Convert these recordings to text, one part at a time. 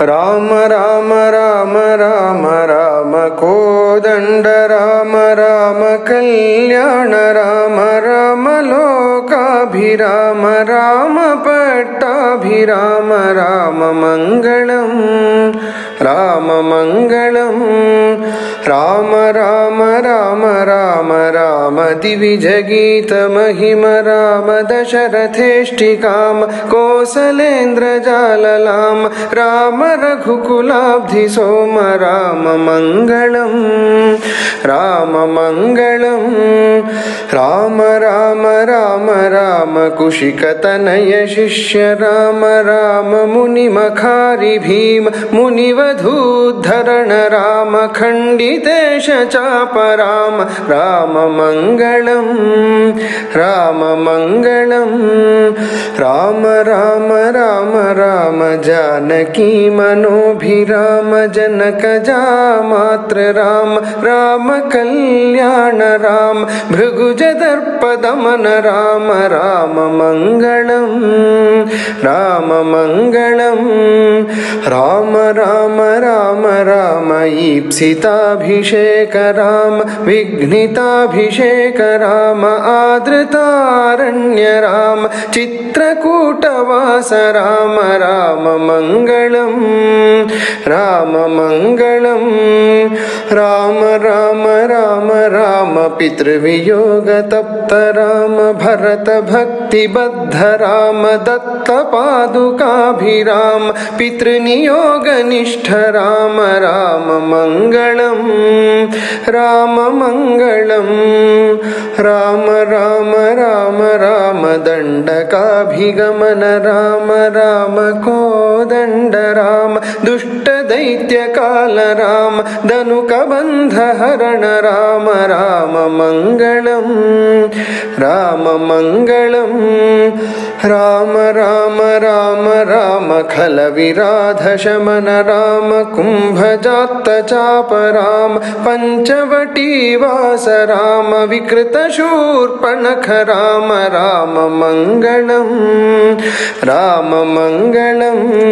राम राम राम राम राम कोदण्ड राम राम कल्याण राम राम लोकाभिराम राम पट्टाभिराम राम मङ्गलम् राम मङ्गलम् राम राम राम राम राम, दिविजगीतमहिम, राम दशरथेष्टिकां कोसलेन्द्रजाललां राम, रघुकुलाब्धि सोम राम मङ्गलम् राम राम राम राम राम कुशिकतनय शिष्य राम राम मुनिमखारि भीम मुनिवधूद्धरण राम खण्डितेश चाप राम मङ्गलम् राम राम राम राम जानकी मनोभिराम जनक जामात्र राम राम कल्याण राम भृगुजदर्पदमन राम राम मङ्गलम् राम राम राम राम, ईप्सिताभिषेक राम, विघ्निताभिषेक राम आदृतारण्य राम, चित्रकूटवास राम राम मङ्गलम् राम मङ्गलम् राम राम राम राम पितृवियोगतप्त राम, भरत भक्तिबद्ध राम दत्तपादुकाभिराम पितृनियोगनिष्ठ राम राम मङ्गलम् राम मङ्गलम् राम राम राम राम दण्डकाभिगमन। राम राम ಕೋದಂಡ ರಾಮ ದುಷ್ಟ ದೈತ್ಯ ಕಾಲ ರಾಮ ಧನುಕ ಬಂಧ ಹರಣ ರಾಮ ರಾಮ ಮಂಗಳಂ ರಾಮ ಮಂಗಳಂ ರಾಮ ರಾಮ ರಾಮ ರಾಮ ಖಲ ವಿರಾಧ ಶಮನ ರಾಮ ಕುಂಭಜಾತ್ತ ಚಾಪ ರಾಮ ಪಂಚವಟಿ ವಾಸ ರಾಮ ವಿಕೃತ ಶೂರ್ಪಣಖ ರಾಮ ರಾಮ ಮಂಗಳಂ ರಾಮ ಮಂಗಳಂ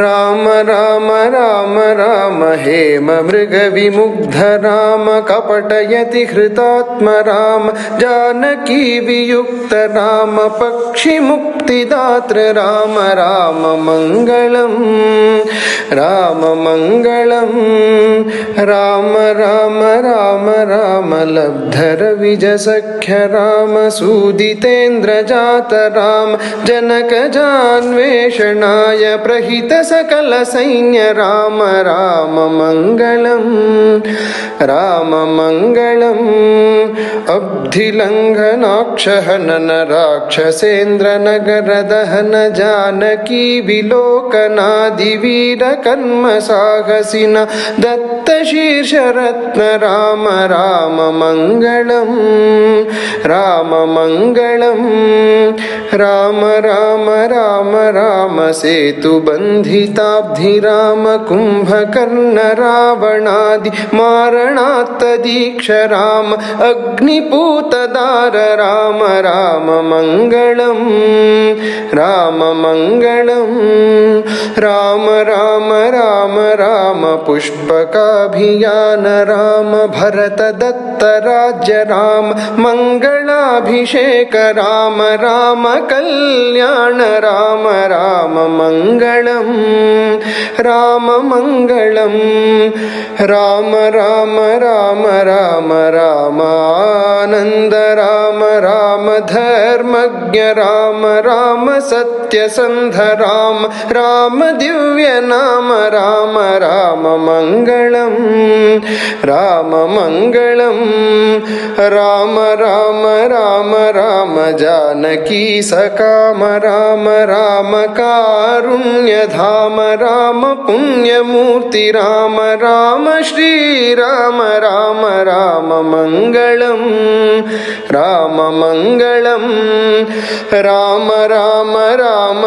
राम राम राम राम, हेम मृगविमुग्ध राम कपटयति हृतात्म राम, जानकी वियुक्त राम पक्षिमुक्तिदात्र राम राम मङ्गलम् राम मङ्गलम् राम राम राम राम लब्धरविजसख्य राम सूदितेन्द्रजात राम जनकजान्वेषणाय प्रहित सकल सैन्य राम राम मङ्गलम् राम मङ्गलम् अब्धिलङ्घनाक्षहनन राक्षसेन्द्रनगर दहन जानकी विलोकनादिवीरकर्म साहसिन दत्तशीर्षरत्न राम राम मङ्गलम् राम मङ्गलम् राम राम राम राम सेतुबन्धिताब्धि राम कुम्भकर्ण रावणादि मारणात्तदीक्ष राम अग्निपूतदार राम राम मङ्गलम् राम मङ्गलम् राम राम राम राम पुष्पकाभियान राम भरत दत्त राज्य राम मङ्गलाभिषेक राम राम कल्याण राम राम மங்களம் ராம மங்களம். ராம ராம ராம ராம ராம ஆனந்த ராம ராம தர்மஜ ராம ராம சத் सत्यसन्ध राम राम दिव्य नाम राम राम मङ्गलम् राम मङ्गलम् राम राम राम राम जानकी सकाम राम राम कारुण्यधाम राम पुण्यमूर्ति राम राम श्रीराम राम राम मङ्गलम् राम मङ्गलम् राम राम राम राम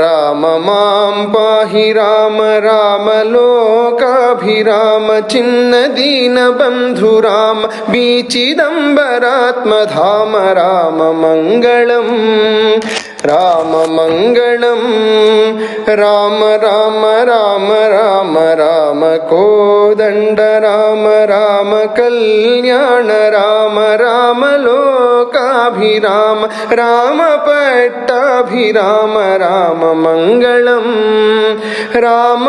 राम मां पाहि राम राम लोकाभिराम छिन्नदीनबन्धु राम बीचिदम्बरात्मधाम राम मङ्गलम् राम मङ्गलम् राम राम राम राम राम कोदण्ड राम राम कल्याण राम राम लोकाभिराम राम पट्टाभिराम राम मङ्गलम् राम